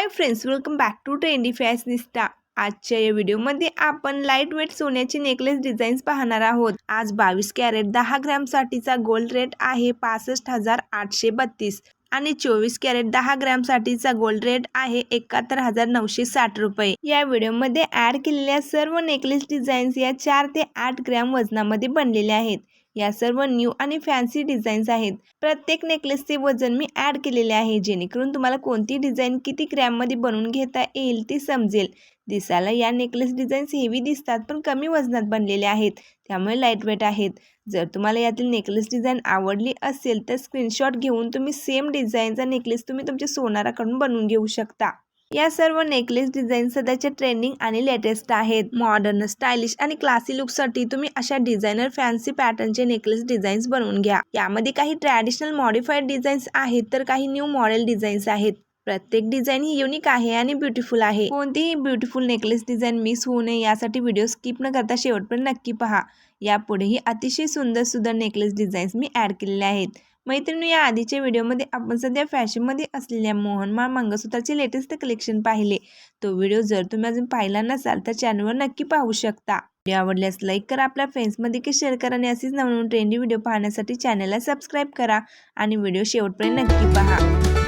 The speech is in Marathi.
Hi friends welcome back to trendy fashionista आजच्या या व्हिडिओमध्ये आपण लाइट वेट सोन्याचे नेकलेस डिझाईन्स पाहणार आहोत. आज बावीस कॅरेट दहा ग्रॅमसाठीचा गोल्ड रेट आहे पासष्ट हजार आठशे बत्तीस. आणि चोवीस कॅरेट दहा ग्रॅमसाठीचा गोल्ड रेट आहे एकाहत्तर हजार नऊशे साठ रुपये. या व्हिडिओमध्ये ॲड केलेल्या सर्व नेकलेस डिझाईन्स या चार ते आठ ग्रॅम वजनामध्ये बनलेल्या आहेत. या सर्व न्यू आणि फॅन्सी डिझाईन्स आहेत. प्रत्येक नेकलेसचे वजन मी ॲड केलेले आहे जेणेकरून तुम्हाला कोणती डिझाईन किती ग्रॅममध्ये बनवून घेता येईल ते समजेल. दिसायला या नेकलेस डिझाईन्स हेवी दिसतात पण कमी वजनात बनलेले आहेत. त्यामुळे लाइट वेट आहेत. जर तुम्हाला यातील नेकलेस डिझाईन आवडली असेल तर स्क्रीनशॉट घेऊन तुम्ही सेम डिझाईनचा नेकलेस तुम्ही तुमच्या सोनाराकडून बनवून घेऊ शकता. या सर्व नेकलेस डिझाईन सध्याच्या ट्रेंडिंग आणि लेटेस्ट आहेत. मॉडर्न स्टायलिश आणि क्लासी लुकसाठी तुम्ही अशा डिझायनर फॅन्सी पॅटर्नचे नेकलेस डिझाईन्स बनवून घ्या. यामध्ये काही ट्रॅडिशनल मॉडिफाईड डिझाईन्स आहेत तर काही न्यू मॉडेल डिझाईन्स आहेत. प्रत्येक डिझाईन ही युनिक आहे आणि ब्युटिफुल आहे. कोणतीही ब्युटिफुल नेकलेस डिझाईन मिस होऊ नये यासाठी व्हिडिओ स्किप न करता शेवटपर्यंत नक्की पहा. यापुढेही अतिशय सुंदर सुंदर नेकलेस डिझाईन्स मी ॲड केलेले आहेत. मैत्रिणी या आधीच्या व्हिडिओमध्ये आपण सध्या फॅशनमध्ये असलेल्या मोहनमाळ मंगळसूत्राचे लेटेस्ट कलेक्शन पाहिले. तो व्हिडिओ जर तुम्ही अजून पाहिला नसाल तर चॅनलवर नक्की पाहू शकता. व्हिडिओ आवडल्यास लाईक करा आपल्या फ्रेंड्समध्ये की शेअर करा आणि असेच नवीन ट्रेंडी व्हिडिओ पाहण्यासाठी चॅनलला सबस्क्राईब करा. आणि व्हिडिओ शेवटपर्यंत नक्की पहा.